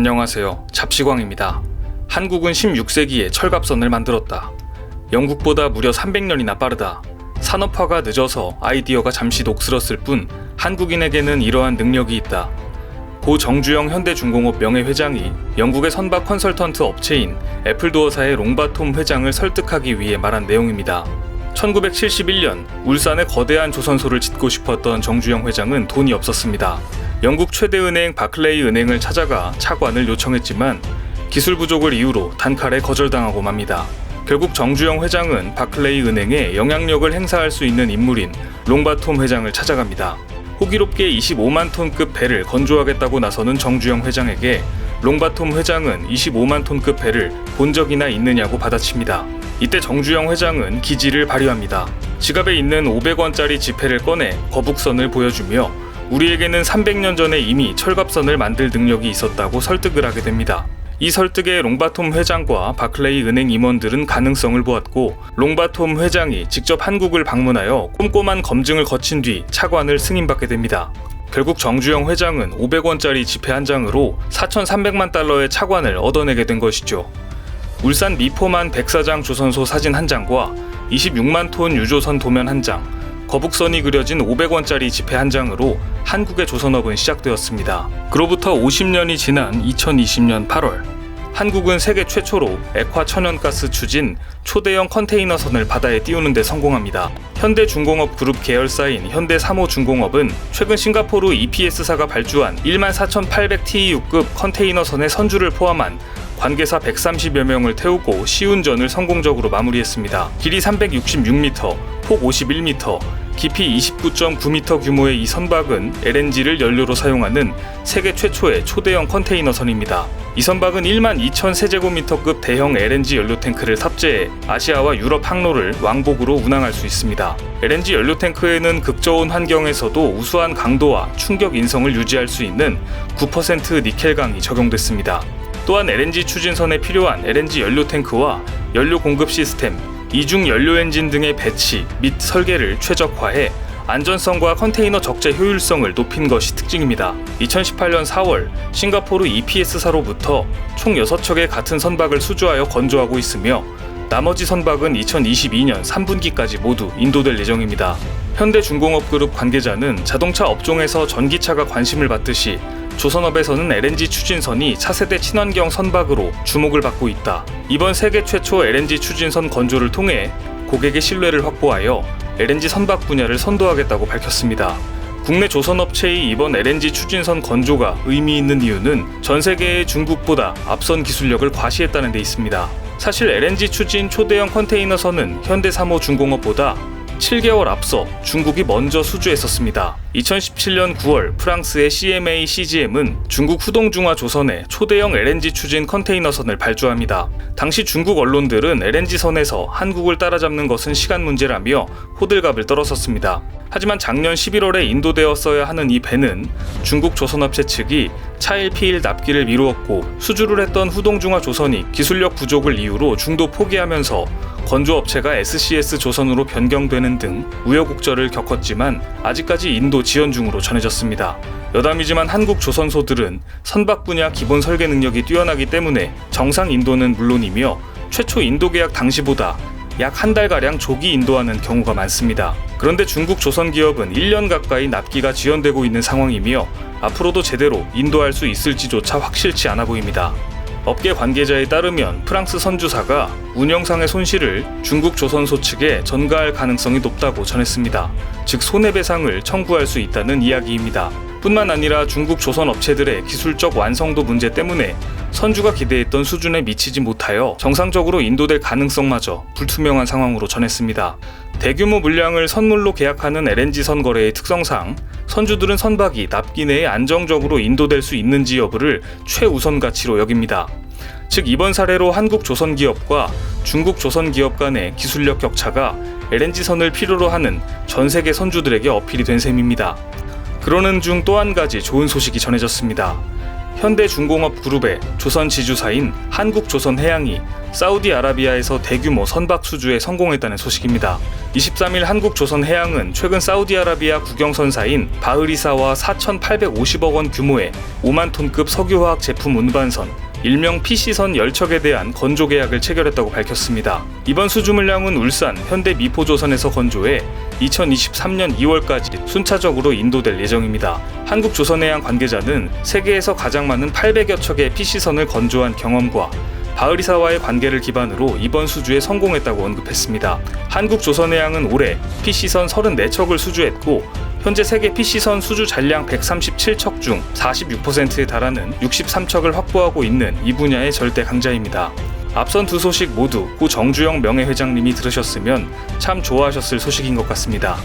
안녕하세요. 잡시광입니다. 한국은 16세기에 철갑선을 만들었다. 영국보다 무려 300년이나 빠르다. 산업화가 늦어서 아이디어가 잠시 녹슬었을 뿐 한국인에게는 이러한 능력이 있다. 고 정주영 현대중공업 명예회장이 영국의 선박 컨설턴트 업체인 애플도어사의 롱바톰 회장을 설득하기 위해 말한 내용입니다. 1971년 울산에 거대한 조선소를 짓고 싶었던 정주영 회장은 돈이 없었습니다. 영국 최대 은행 바클레이 은행을 찾아가 차관을 요청했지만 기술 부족을 이유로 단칼에 거절당하고 맙니다. 결국 정주영 회장은 바클레이 은행에 영향력을 행사할 수 있는 인물인 롱바톰 회장을 찾아갑니다. 호기롭게 25만 톤급 배를 건조하겠다고 나서는 정주영 회장에게 롱바톰 회장은 25만 톤급 배를 본 적이나 있느냐고 받아칩니다. 이때 정주영 회장은 기지를 발휘합니다. 지갑에 있는 500원짜리 지폐를 꺼내 거북선을 보여주며 우리에게는 300년 전에 이미 철갑선을 만들 능력이 있었다고 설득을 하게 됩니다. 이 설득에 롱바톰 회장과 바클레이 은행 임원들은 가능성을 보았고 롱바톰 회장이 직접 한국을 방문하여 꼼꼼한 검증을 거친 뒤 차관을 승인받게 됩니다. 결국 정주영 회장은 500원짜리 지폐 한 장으로 4,300만 달러의 차관을 얻어내게 된 것이죠. 울산 미포만 백사장 조선소 사진 한 장과 26만 톤 유조선 도면 한 장, 거북선이 그려진 500원짜리 지폐 한 장으로 한국의 조선업은 시작되었습니다. 그로부터 50년이 지난 2020년 8월, 한국은 세계 최초로 액화 천연가스 추진 초대형 컨테이너선을 바다에 띄우는 데 성공합니다. 현대중공업 그룹 계열사인 현대삼호중공업은 최근 싱가포르 EPS사가 발주한 14,800TEU급 컨테이너선의 선주를 포함한 관계사 130여 명을 태우고 시운전을 성공적으로 마무리했습니다. 길이 366m, 폭 51m, 깊이 29.9m 규모의 이 선박은 LNG를 연료로 사용하는 세계 최초의 초대형 컨테이너 선입니다. 이 선박은 1만 2천 세제곱미터급 대형 LNG 연료 탱크를 탑재해 아시아와 유럽 항로를 왕복으로 운항할 수 있습니다. LNG 연료 탱크에는 극저온 환경에서도 우수한 강도와 충격 인성을 유지할 수 있는 9% 니켈강이 적용됐습니다. 또한 LNG 추진선에 필요한 LNG 연료 탱크와 연료 공급 시스템, 이중 연료 엔진 등의 배치 및 설계를 최적화해 안전성과 컨테이너 적재 효율성을 높인 것이 특징입니다. 2018년 4월 싱가포르 EPS사로부터 총 6척의 같은 선박을 수주하여 건조하고 있으며 나머지 선박은 2022년 3분기까지 모두 인도될 예정입니다. 현대중공업그룹 관계자는 자동차 업종에서 전기차가 관심을 받듯이 조선업에서는 LNG 추진선이 차세대 친환경 선박으로 주목을 받고 있다. 이번 세계 최초 LNG 추진선 건조를 통해 고객의 신뢰를 확보하여 LNG 선박 분야를 선도하겠다고 밝혔습니다. 국내 조선업체의 이번 LNG 추진선 건조가 의미 있는 이유는 전 세계의 중국보다 앞선 기술력을 과시했다는 데 있습니다. 사실 LNG 추진 초대형 컨테이너선은 현대삼호 중공업보다 7개월 앞서 중국이 먼저 수주했었습니다. 2017년 9월 프랑스의 CMA CGM은 중국 후동중화 조선에 초대형 LNG 추진 컨테이너선을 발주합니다. 당시 중국 언론들은 LNG선에서 한국을 따라잡는 것은 시간 문제라며 호들갑을 떨었었습니다. 하지만 작년 11월에 인도되었어야 하는 이 배는 중국 조선업체 측이 차일 피일 납기를 미루었고 수주를 했던 후동중화 조선이 기술력 부족을 이유로 중도 포기하면서 건조업체가 SCS 조선으로 변경되는 등 우여곡절을 겪었지만 아직까지 인도 지연 중으로 전해졌습니다. 여담이지만 한국 조선소들은 선박 분야 기본 설계 능력이 뛰어나기 때문에 정상 인도는 물론이며 최초 인도 계약 당시보다 약 한 달가량 조기 인도하는 경우가 많습니다. 그런데 중국 조선 기업은 1년 가까이 납기가 지연되고 있는 상황이며 앞으로도 제대로 인도할 수 있을지조차 확실치 않아 보입니다. 업계 관계자에 따르면 프랑스 선주사가 운영상의 손실을 중국 조선소 측에 전가할 가능성이 높다고 전했습니다. 즉 손해배상을 청구할 수 있다는 이야기입니다. 뿐만 아니라 중국 조선 업체들의 기술적 완성도 문제 때문에 선주가 기대했던 수준에 미치지 못하여 정상적으로 인도될 가능성마저 불투명한 상황으로 전했습니다. 대규모 물량을 선물로 계약하는 LNG선 거래의 특성상 선주들은 선박이 납기 내에 안정적으로 인도될 수 있는지 여부를 최우선 가치로 여깁니다. 즉 이번 사례로 한국 조선 기업과 중국 조선 기업 간의 기술력 격차가 LNG선을 필요로 하는 전 세계 선주들에게 어필이 된 셈입니다. 그러는 중 또 한 가지 좋은 소식이 전해졌습니다. 현대중공업 그룹의 조선 지주사인 한국조선해양이 사우디아라비아에서 대규모 선박 수주에 성공했다는 소식입니다. 23일 한국조선해양은 최근 사우디아라비아 국영선사인 바흐리사와 4,850억 원 규모의 5만 톤급 석유화학 제품 운반선 일명 PC선 열척에 대한 건조 계약을 체결했다고 밝혔습니다. 이번 수주 물량은 울산 현대 미포조선에서 건조해 2023년 2월까지 순차적으로 인도될 예정입니다. 한국조선해양 관계자는 세계에서 가장 많은 800여 척의 PC선을 건조한 경험과 바흐리사와의 관계를 기반으로 이번 수주에 성공했다고 언급했습니다. 한국조선해양은 올해 PC선 34척을 수주했고 현재 세계 PC선 수주 잔량 137척 중 46%에 달하는 63척을 확보하고 있는 이 분야의 절대 강자입니다. 앞선 두 소식 모두 고 정주영 명예회장님이 들으셨으면 참 좋아하셨을 소식인 것 같습니다.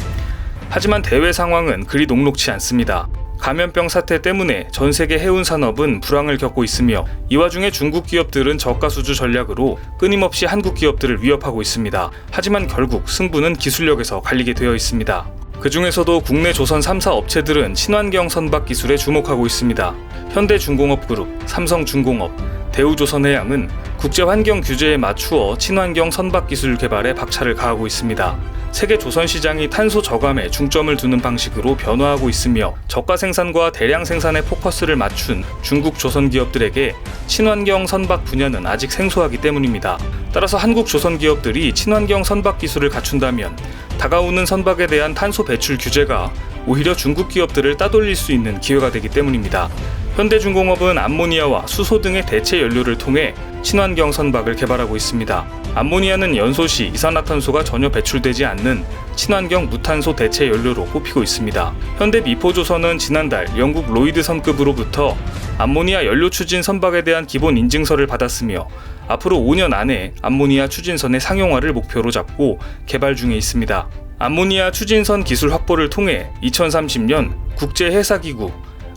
하지만 대외 상황은 그리 녹록치 않습니다. 감염병 사태 때문에 전 세계 해운 산업은 불황을 겪고 있으며 이 와중에 중국 기업들은 저가 수주 전략으로 끊임없이 한국 기업들을 위협하고 있습니다. 하지만 결국 승부는 기술력에서 갈리게 되어 있습니다. 그 중에서도 국내 조선 3사 업체들은 친환경 선박 기술에 주목하고 있습니다. 현대중공업그룹, 삼성중공업, 대우조선해양은 국제 환경 규제에 맞추어 친환경 선박 기술 개발에 박차를 가하고 있습니다. 세계 조선 시장이 탄소 저감에 중점을 두는 방식으로 변화하고 있으며 저가 생산과 대량 생산에 포커스를 맞춘 중국 조선 기업들에게 친환경 선박 분야는 아직 생소하기 때문입니다. 따라서 한국 조선 기업들이 친환경 선박 기술을 갖춘다면 다가오는 선박에 대한 탄소 배출 규제가 오히려 중국 기업들을 따돌릴 수 있는 기회가 되기 때문입니다. 현대중공업은 암모니아와 수소 등의 대체 연료를 통해 친환경 선박을 개발하고 있습니다. 암모니아는 연소 시 이산화탄소가 전혀 배출되지 않는 친환경 무탄소 대체 연료로 꼽히고 있습니다. 현대 미포조선은 지난달 영국 로이드 선급으로부터 암모니아 연료 추진 선박에 대한 기본 인증서를 받았으며 앞으로 5년 안에 암모니아 추진선의 상용화를 목표로 잡고 개발 중에 있습니다. 암모니아 추진선 기술 확보를 통해 2030년 국제 해사기구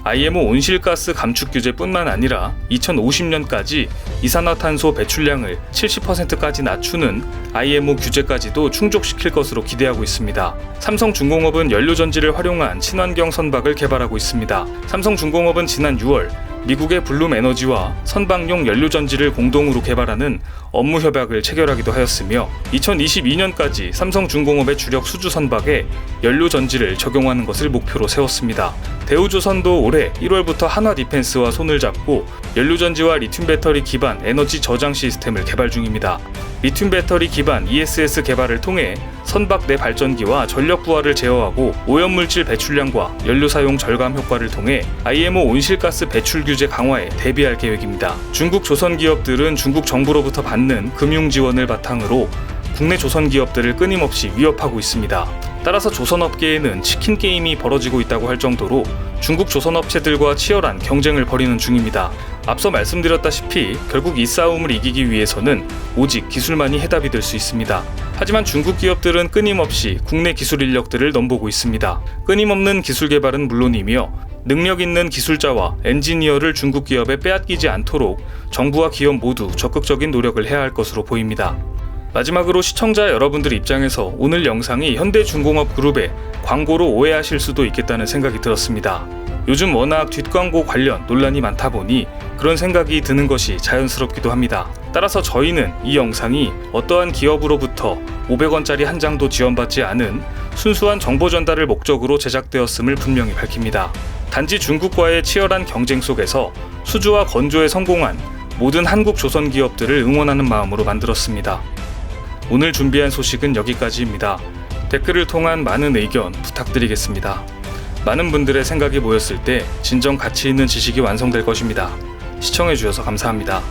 IMO 온실가스 감축 규제뿐만 아니라 2050년까지 이산화탄소 배출량을 70%까지 낮추는 IMO 규제까지도 충족시킬 것으로 기대하고 있습니다. 삼성중공업은 연료전지를 활용한 친환경 선박을 개발하고 있습니다. 삼성중공업은 지난 6월 미국의 블룸 에너지와 선박용 연료 전지를 공동으로 개발하는 업무 협약을 체결하기도 하였으며 2022년까지 삼성중공업의 주력 수주 선박에 연료 전지를 적용하는 것을 목표로 세웠습니다. 대우조선도 올해 1월부터 한화 디펜스와 손을 잡고 연료 전지와 리튬 배터리 기반 에너지 저장 시스템을 개발 중입니다. 리튬 배터리 기반 ESS 개발을 통해 선박 내 발전기와 전력 부하를 제어하고 오염물질 배출량과 연료 사용 절감 효과를 통해 IMO 온실가스 배출 규제 강화에 대비할 계획입니다. 중국 조선 기업들은 중국 정부로부터 받는 금융 지원을 바탕으로 국내 조선 기업들을 끊임없이 위협하고 있습니다. 따라서 조선업계에는 치킨 게임이 벌어지고 있다고 할 정도로 중국 조선업체들과 치열한 경쟁을 벌이는 중입니다. 앞서 말씀드렸다시피 결국 이 싸움을 이기기 위해서는 오직 기술만이 해답이 될 수 있습니다. 하지만 중국 기업들은 끊임없이 국내 기술 인력들을 넘보고 있습니다. 끊임없는 기술 개발은 물론이며 능력 있는 기술자와 엔지니어를 중국 기업에 빼앗기지 않도록 정부와 기업 모두 적극적인 노력을 해야 할 것으로 보입니다. 마지막으로 시청자 여러분들 입장에서 오늘 영상이 현대중공업 그룹의 광고로 오해하실 수도 있겠다는 생각이 들었습니다. 요즘 워낙 뒷광고 관련 논란이 많다 보니 그런 생각이 드는 것이 자연스럽기도 합니다. 따라서 저희는 이 영상이 어떠한 기업으로부터 500원짜리 한 장도 지원받지 않은 순수한 정보 전달을 목적으로 제작되었음을 분명히 밝힙니다. 단지 중국과의 치열한 경쟁 속에서 수주와 건조에 성공한 모든 한국 조선 기업들을 응원하는 마음으로 만들었습니다. 오늘 준비한 소식은 여기까지입니다. 댓글을 통한 많은 의견 부탁드리겠습니다. 많은 분들의 생각이 모였을 때 진정 가치 있는 지식이 완성될 것입니다. 시청해주셔서 감사합니다.